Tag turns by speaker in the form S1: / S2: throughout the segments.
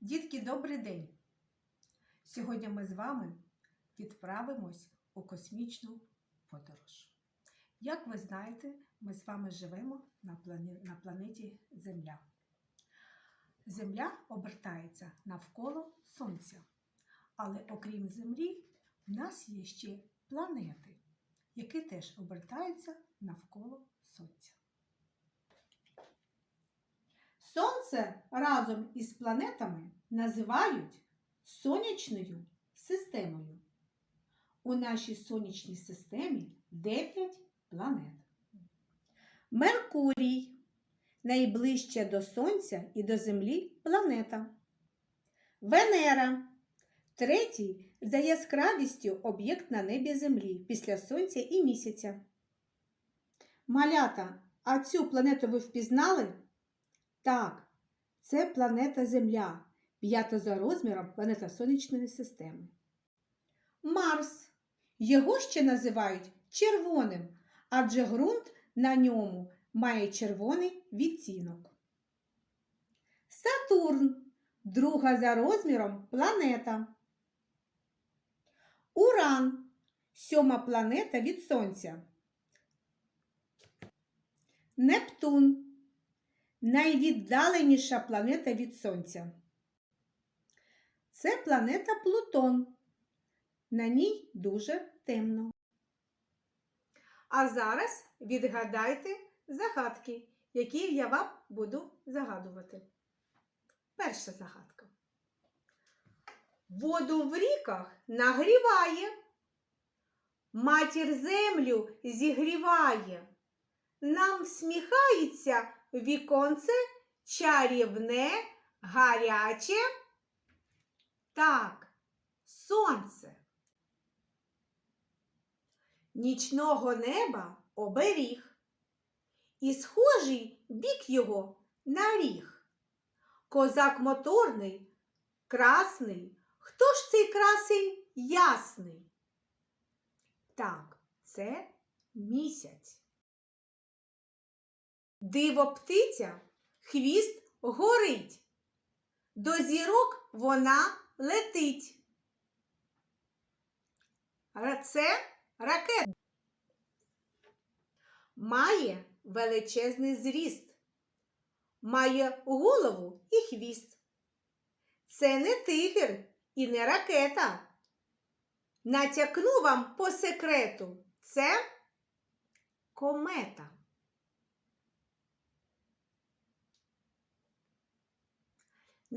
S1: Дітки, добрий день! Сьогодні ми з вами відправимось у космічну подорож. Як ви знаєте, ми з вами живемо на, плані... на планеті Земля. Земля обертається навколо Сонця. Але окрім Землі, в нас є ще планети, які теж обертаються навколо Сонця. Сонце разом із планетами називають сонячною системою. У нашій сонячній системі 9 планет. Меркурій найближча до Сонця і до Землі планета. Венера третій за яскравістю об'єкт на небі Землі після Сонця і місяця. Малята, а цю планету ви впізнали? Так, це планета Земля, п'ята за розміром планета Сонячної системи. Марс. Його ще називають червоним, адже ґрунт на ньому має червоний відтінок. Сатурн друга за розміром планета. Уран сьома планета від Сонця. Нептун найвіддаленіша планета від Сонця. Це планета Плутон. На ній дуже темно. А зараз відгадайте загадки, які я вам буду загадувати. Перша загадка. Воду в ріках нагріває, матір землю зігріває. Нам всміхається віконце чарівне, гаряче. Так, сонце. Нічного неба оберіг, і схожий бік його на ріг. Козак моторний, красний. Хто ж цей красень ясний? Так, це місяць. Диво птиця, хвіст горить. До зірок вона летить. Це ракета. Має величезний зріст. Має голову і хвіст. Це не тигр і не ракета. Натякну вам по секрету. Це комета.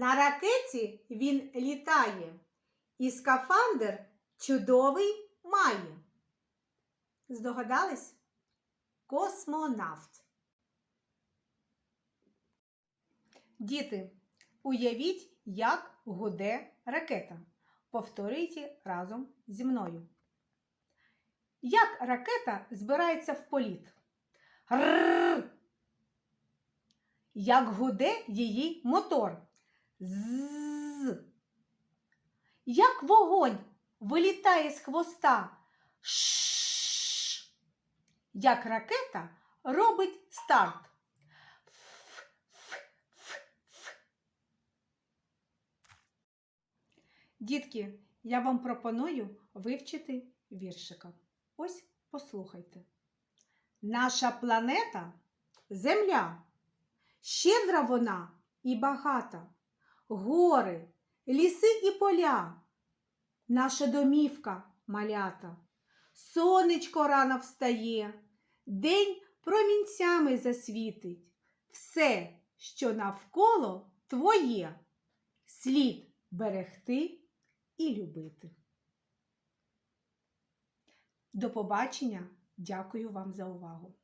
S1: На ракеті він літає, і скафандр чудовий має. Здогадались? Космонавт. Діти, уявіть, як гуде ракета. Повторюйте разом зі мною. Як ракета збирається в політ? Як гуде її мотор? З. Як вогонь вилітає з хвоста? Ш. Як ракета робить старт? Дітки, я вам пропоную вивчити віршика. Ось послухайте. Наша планета Земля. Щедра вона і багата гори, ліси і поля, наша домівка малята. Сонечко рано встає, день промінцями засвітить. Все, що навколо твоє, слід берегти і любити. До побачення, дякую вам за увагу!